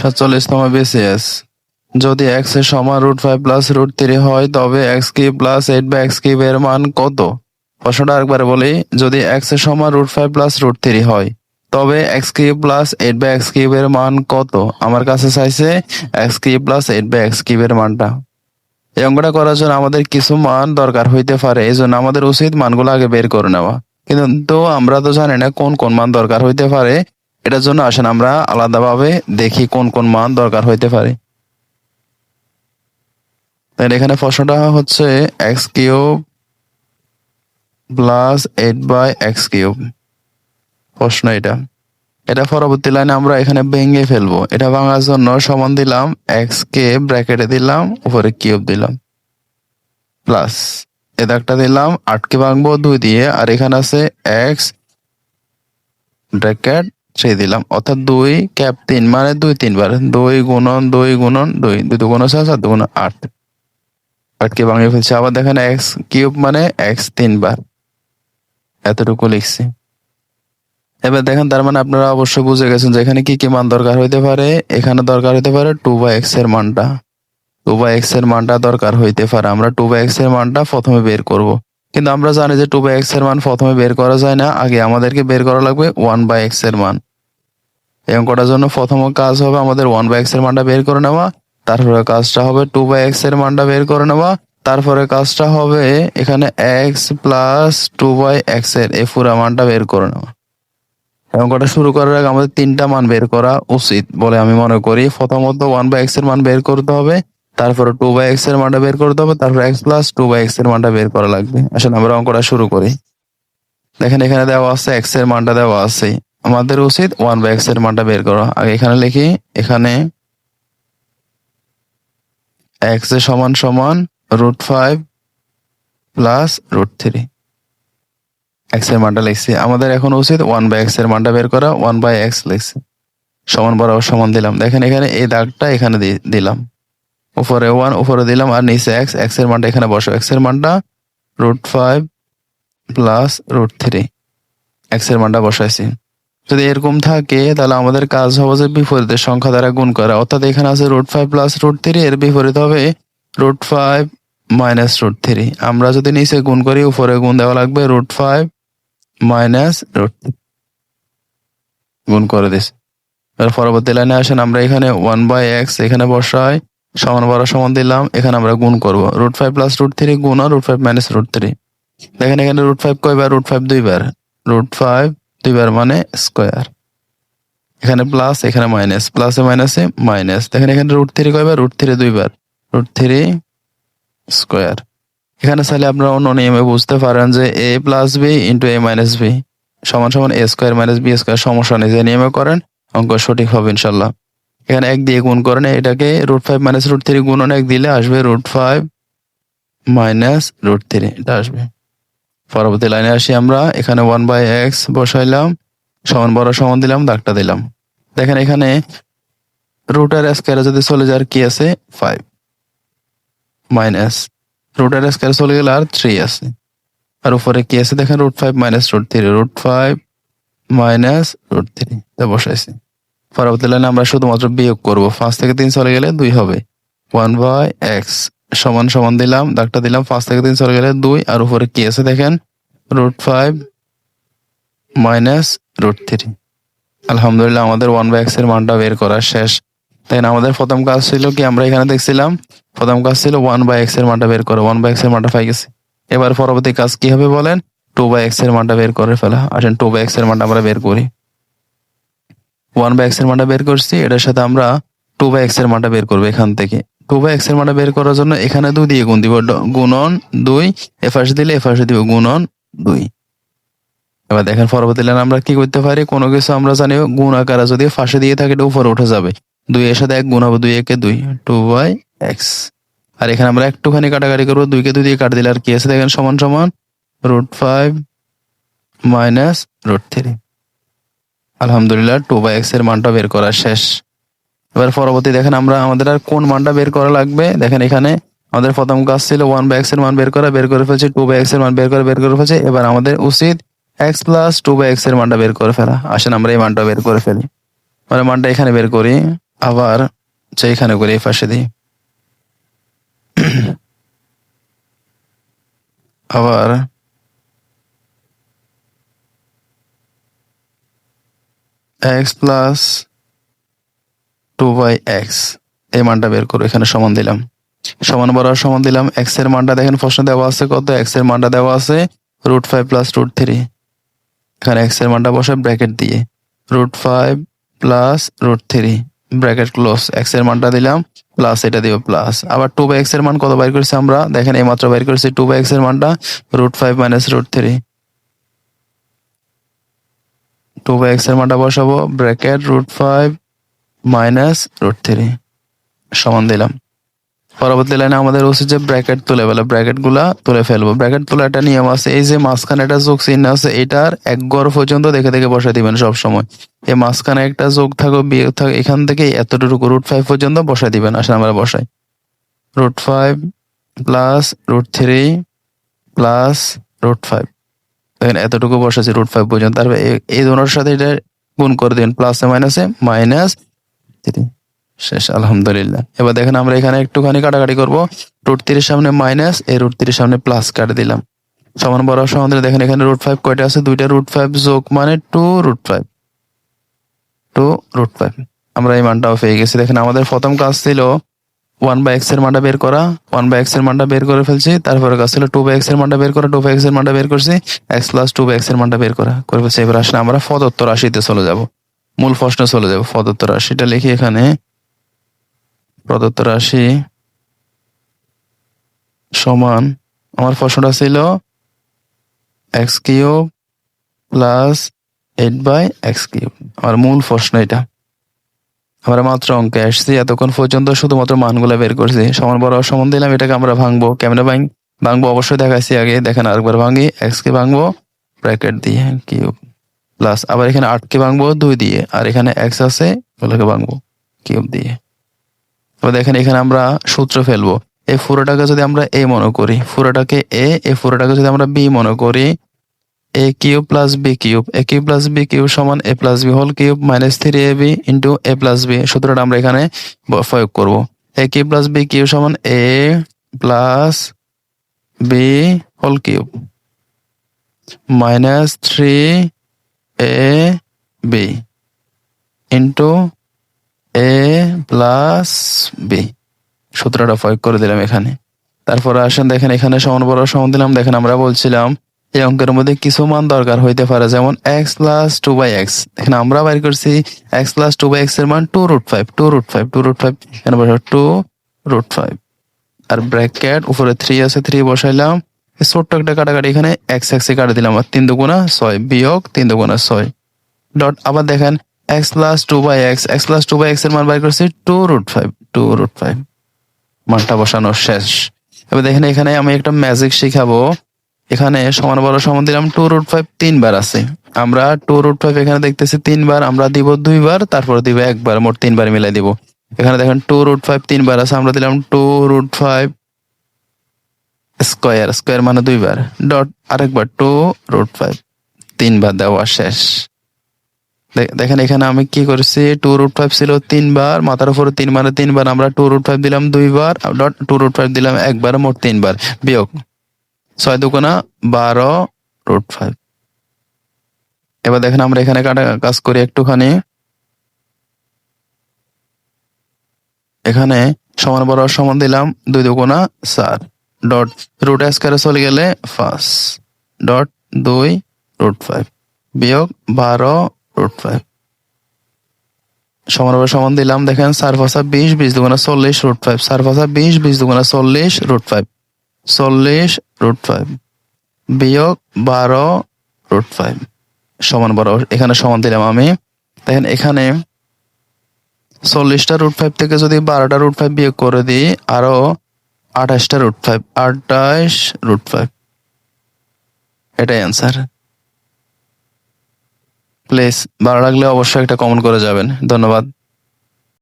সাতচল্লিশতম বিসিএস। যদি এক্সের সমান root five plus root three হয়, তবে এক্স কিউব প্লাস এইট বা এক্স কিউব এর মান কত? প্রশ্নটা একবার বলি, যদি এক্সের সমান root five plus root three হয়, তবে এক্স কিউব প্লাস এইট বা এক্স কিউব এর মান কত? আমার কাছে চাইছে এক্স কিউব প্লাস এইট বা এক্স কিউব এর মানটা। এই অঙ্কটা করার জন্য আমাদের কিছু মান দরকার হইতে পারে, এই জন্য আমাদের উচিত মানগুলো আগে বের করে নেওয়া। কিন্তু আমরা তো জানি না কোন কোন মান দরকার হইতে পারে এটার জন্য আসেন আমরা আলাদাভাবে দেখি কোন কোন মান দরকার হইতে পারে। এখানে প্রশ্নটা হচ্ছে X cube plus eight by X cube. প্রশ্ন এটা। এটা পরবর্তী লাইনে আমরা এখানে ভেঙে ফেলব। এটা ভাঙার জন্য সমান দিলাম এক্স কে ব্র্যাকেটে দিলাম, উপরে কিউব দিলাম। প্লাস এ দাগটা দিলাম, আটকে ভাঙবো দুই দিয়ে, আর এখানে আছে এক্স ব্র্যাকেট থ্রি দিলাম। অর্থাৎ দুই ক্যাপ তিন মানে দুই তিনবার। দুই গুণন দুই গুণন, দুই। দুই দুগুণ ছয় সাত, দুগুণ আট। আটকে ভাঙিয়ে ফেলছে। আবার দেখেন এক্স কিউব মানে এক্স তিনবার। এতটুকু লিখছি। এবার দেখেন তার মানে আপনারা অবশ্যই বুঝে গেছেন যে এখানে কি কি মান দরকার হইতে পারে। এখানে দরকার হইতে পারে টু বাই এক্সের মানটা। টু বাই এক্সের মানটা দরকার হইতে পারে। আমরা টু বাই এক্সের মানটা প্রথমে বের করব। কিন্তু আমরা জানি যে টু বাই এক্সের মান প্রথমে বের করা যায় না, আগে আমাদেরকে বের করা লাগবে ওয়ান বাই এক্সের মান। এই অঙ্কটার জন্য প্রথম কাজ হবে আমাদের ওয়ান বাই এক্সের মানটা বের করে নেওয়া, তারপরে কাজটা হবে টু বাই এক্সের মানটা বের করে নেওয়া, তারপরে কাজটা হবে এখানে এক্স প্লাস টু বাই এক্সের, এই পুরা মানটা বের করে নেওয়া। অঙ্কটা শুরু করার আগে আমাদের তিনটা মান বের করা উচিত বলে আমি মনে করি। প্রথমত ওয়ান বাই এক্সের মান বের করতে হবে তারপরে টু বাই এক্সের মানটা বের করতে হবে তারপর এক্স প্লাস টু বাই এক্সের মানটা বের করা লাগবে। আসলে আমরা অঙ্কটা শুরু করি। দেখেন এখানে দেওয়া আছে এক্সের মানটা দেওয়া আছে। আমাদের উচিত ওয়ান বাই এক্সের মানটা বের করা। আগে এখানে লিখি, এখানে এক্সের সমান সমান root five plus root three এক্সের মানটা লিখছি। আমাদের এখন উচিত ওয়ান বাই এক্সের মানটা বের করা ওয়ান বাই এক্স লিখছি। সমান বরাবর সমান দিলাম। দেখেন এখানে এই দাগটা এখানে দিলাম। উপরে ওয়ান উপরে দিলাম, আর নিচে এক্স এক্সের মানটা এখানে বসো এক্সের মানটা root five plus root three এক্সের মানটা বসাইছি। যদি এরকম থাকে, তাহলে আমাদের কাজ হবে যে বিপরীতের সংখ্যা দ্বারা গুণ করা। অর্থাৎ এখানে আছে root five plus root three এর বিপরীত হবে root five minus root three আমরা যদি নিচে গুণ করি, উপরে গুণ দেওয়া লাগবে রুট ফাইভ মাইনাস রুট গুণ করে দিস এবার পরবর্তী লাইনে আসেন, আমরা এখানে ওয়ান বাই এক্স এখানে বসাই। সমান বারো সমান দিলাম, এখানে আমরা গুণ করব। Root five plus root three গুণ আর root five minus root three দেখেন এখানে রুট ফাইভ কয়বার? রুট ফাইভ দুইবার। রুট ফাইভ দুইবার মানে স্কোয়ার এখানে প্লাস এখানে মাইনাস প্লাসে মাইনাসে মাইনাস দেখেন এখানে রুট থ্রি কয়বার? রুট থ্রি দুইবার। রুট থ্রি স্কোয়ার এখানে চাইলে আপনারা অন্য নিয়মে বুঝতে পারেন যে A plus B into A minus B সমান সমান A square minus B square সমস্যা নেই। যে নিয়মে করেন, অঙ্ক সঠিক হবে ইনশাল্লাহ। এখানে এক দিয়ে গুণ করেন এটাকে root five minus root three গুণন এক দিলে আসবে root five minus root three এটা আসবে। পরবর্তী লাইনে আসি আমরা, এখানে ওয়ান বাই এক্স বসাইলাম, সমান বড় সমান দিলাম, দাগটা দিলাম। দেখেন এখানে রুটার স্কোয়ারে যদি চলে যায় কি আছে? ফাইভ মাইনাস রুটার স্কোয়ার চলে গেলে আর থ্রি আছে। আর উপরে কি আছে? দেখেন root five minus root three root five minus root three বসাইছি। পরবর্তী লাইনে আমরা শুধুমাত্র বিয়োগ করব। পাঁচ থেকে তিন চলে গেলে দুই হবে। ওয়ান বাই এক্স সমান সমান দিলাম, দাগটা দিলাম, পাঁচ থেকে তিন চলে গেলে দুই, আর উপরে কি আছে দেখেন? Root five minus root three. আলহামদুলিল্লাহ আমাদের ওয়ান বাই এক্সের মানটা বের করা শেষ। দেখেন আমাদের প্রথম কাজ ছিল কি, আমরা এখানে দেখছিলাম, প্রথম কাজ ছিল ওয়ান বাই এক্সের মানটা বের করা। ওয়ান বাই এক্সের মানটা পাই গেছি। এবার পরবর্তী কাজ কি হবে বলেন? টু বাই এক্সের মানটা বের করে ফেলা। আসেন, টু বাই এক্সের মানটা আমরা বের করি। ওয়ান বাই এক্সের মানটা বের করছি, এটার সাথে আমরা টু বাই এক্সের মানটা বের করব এখান থেকে। টু বাই এক্সের মানটা বের করার জন্য এখানে দুই দিয়ে গুণ দিব গুণন দুই এফাশে দিলে এফাশে দিব গুণন দুই। এবার দেখেন পরবর্তী লাইন আমরা কি করতে পারি? কোনো কিছু আমরা জানি গুণ আকারে যদি ফাঁসে দিয়ে থাকে, এটা উপরে উঠে যাবে। দুই এর সাথে এক গুণ হবে দুই, একে দুই টু বাই এক্স আর এখানে আমরা একটুখানি কাটাকাটি করব, দুইকে দুই দিয়ে কাট দিলে আর কি আছে? দেখেন সমান সমান root five minus root three আলহামদুলিল্লাহ টু বাই এক্সের মানটা বের করা শেষ। এবার পরবর্তী দেখেন আমরা আমাদের আর কোন মানটা বের করা লাগবে? দেখেন এখানে আমাদের প্রথম কাজ ছিল ওয়ান বাই এক্সের মান বের করা, বের করে ফেলছি টু বাই এক্সের মান বের করে বের করে ফেলছে। এবার আমাদের উচিত এক্স প্লাস টু বাই এক্সের মানটা বের করে ফেলা। আসেন আমরা এই মানটা বের করে ফেলি। আমরা মানটা এখানে বের করি, আবার যে এখানে করে এই পাশে দিই। আবার X plus two by X এই মানটা বের করো এখানে সমান দিলাম। সমান বরাবর সমান দিলাম এক্সের মানটা দেখেন প্রশ্ন দেওয়া আছে কত? এক্সের মানটা দেওয়া আছে root five plus root three এখানে এক্সের মানটা বসে ব্র্যাকেট দিয়ে root five plus root three bracket close এক্সের মানটা দিলাম প্লাস এটা দিব প্লাস আবার টু বাই এক্সের মান কত বাইর করেছি আমরা? দেখেন এই মাত্র বাইর করেছি টু বাই এক্সের মানটা root five minus root three two by এক্সের মানটা বসাবো bracket root five minus root three সমান দিলাম। পরবর্তী লাইনে আমাদের উচিত যে ব্র্যাকেট তুলে ফেলে ব্র্যাকেটগুলা তুলে ফেলব। ব্র্যাকেট তোলা একটা নিয়ম আছে, এই যে মাঝখানে একটা যোগ চিহ্ন আছে, এটার এক গড় পর্যন্ত দেখে দেখে বসাই দিবেন সব সময় এই মাঝখানে একটা যোগ থাকো, বিয়োগ থাকো, এখান থেকে এতটুকু রুট ফাইভ পর্যন্ত বসাই দিবেন, আসলে আমরা বসাই। Root five plus root three plus root five দেখেন, এতটুকু বসাচ্ছি রুট ফাইভ পর্যন্ত। তারপরে এই- দুটোর সাথে এটা গুণ করে দিন প্লাসে মাইনাসে মাইনাস থ্রি শেষ, আলহামদুলিল্লাহ। এবার দেখেন, আমরা এখানে একটুখানি কাটাকাটি করব। রুট তিরির সামনে মাইনাস এই রুট তিরির সামনে প্লাস কাটে দিলাম। সমান বড় সমান দিলে দেখেন, এখানে রুট ফাইভ কয়টা আছে? দুইটা রুট ফাইভ যোগ মানে two root five two root five আমরা এই মানটাও পেয়ে গেছি। দেখেন, আমাদের প্রথম কাজ ছিল ওয়ান বাই এক্সের মানটা বের করা ওয়ান বাই এক্সের মানটা বের করে ফেলছি, তারপরে কাজ ছিল টু বাই এক্সের মানটা বের করা টু বাই এক্সের মানটা বের করছি এক্স প্লাস টু বাই এক্সের মানটা বের করা, করে ফেলছি। এবার আসলে আমরা প্রদত্ত রাশিতে চলে যাব। মূল প্রশ্নে চলে যাব প্রদত্ত রাশিটা লিখি এখানে। প্রদত্ত রাশি সমান, আমার প্রশ্নটা ছিল X cube plus eight by X cube আমার মূল প্রশ্ন এটা। আমরা মাত্র অঙ্কে আসছি। এতক্ষণ পর্যন্ত শুধুমাত্র মানগুলো বের করছি। সমান বড় সমান দিলাম, এটাকে আমরা ভাঙবো। ক্যামেরা ভাঙ, ভাঙবো অবশ্যই, দেখাইছি আগে। দেখেন আরেকবার ভাঙি এক্স কে ভাঙবো ব্র্যাকেট দিয়ে কিউব প্লাস আবার এখানে আট কে ভাঙবো, দুই দিয়ে। আর এখানে এক্স আছে, ওগুলোকে ভাঙবো কিউব দিয়ে। এবার দেখেন এখানে আমরা সূত্র ফেলব। এই ফুরোটাকে যদি আমরা এ মনে করি ফুরোটাকে এ এই ফুরোটাকে যদি আমরা বি মনে করি A cube plus B cube A cube plus B cube সমান A plus B whole cube minus three A B into A plus B সূত্রটা আমরা এখানে প্রয়োগ করব। A cube plus B cube সমান A plus B whole cube minus three A B into A plus B সূত্রটা প্রয়োগ করে দিলাম এখানে। তারপরে আসেন দেখেন এখানে সমান বড় সমান দিলাম। দেখেন আমরা বলছিলাম এই অঙ্কের মধ্যে কিছু মান দরকার হইতে পারে, যেমন X plus two by X এখানে আমরা বাইর করছি এক্স প্লাস টু বাই এক্সের মান two root five two root five two root five এখানে বসে টু রুট ফাইভ আর ব্র্যাকেট উপরে থ্রি আছে থ্রি বসাইলাম। ছোট্ট একটা কাটাকাটি এখানে এক্স এক্স এ কাটা দিলাম। আর তিন দুগুণা ছয় বিয়োগ তিন দুগুণা ছয়। ডট আবার দেখেন X plus two by X X plus two by এক্সের মান বাইর করছি two root five two root five মানটা বসানো শেষ। এবার দেখেন এখানে আমি একটা ম্যাজিক শিখাবো। এখানে সমান বড় সমান দিলাম টু রুট ফাইভ তিনবার আছে। আমরা টু রুট ফাইভ এখানে দেখতেছি তিনবার, আমরা দিব দুইবার, তারপর দিব একবার, মোট তিনবার মিলাই দিব। এখানে দেখেন টু রুট ফাইভ তিনবার আছে, আমরা দিলাম two root five square square মানে দুইবার। ডট আরেকবার টু রুট ফাইভ তিনবার দেওয়া শেষ। দেখেন এখানে আমি কি করেছি? টু রুট ফাইভ ছিল তিনবার, মাথার উপরে তিন মানে তিনবার আমরা টু রুট ফাইভ দিলাম দুইবার ডট টু রুট ফাইভ দিলাম একবার, মোট তিনবার। বিয়োগ। ছয় দুগুণা বারো রুট ফাইভ এবার দেখেন আমরা এখানে কাটা কাজ করি একটুখানি। এখানে সমান বড় সমান দিলাম দুই দুগুণা চার। ডট রুট স্কোয়ারে চলে গেলে পাঁচ। ডট দুই রুট ফাইভ বিয়োগ বারো রুট ফাইভ সমান বড় সমান দিলাম, দেখেন চার পাঁচা বিশ বিশ দুগুণা চল্লিশ রুট ফাইভ চার পাঁচা বিশ বিশ দুগুণা চল্লিশ রুট ফাইভ চল্লিশ রুট ফাইভ বিয়োগ বারো রুট ফাইভ সমান বারো, এখানে সমান দিলাম আমি। দেখেন এখানে চল্লিশটা রুট ফাইভ থেকে যদি বারোটা রুট ফাইভ বিয়োগ করে দিই, আরও আঠাশটা রুট ফাইভ আঠাশ রুট ফাইভ এটাই অ্যান্সার প্লিজ ভালো লাগলে অবশ্যই একটা কমেন্ট করে যাবেন। ধন্যবাদ।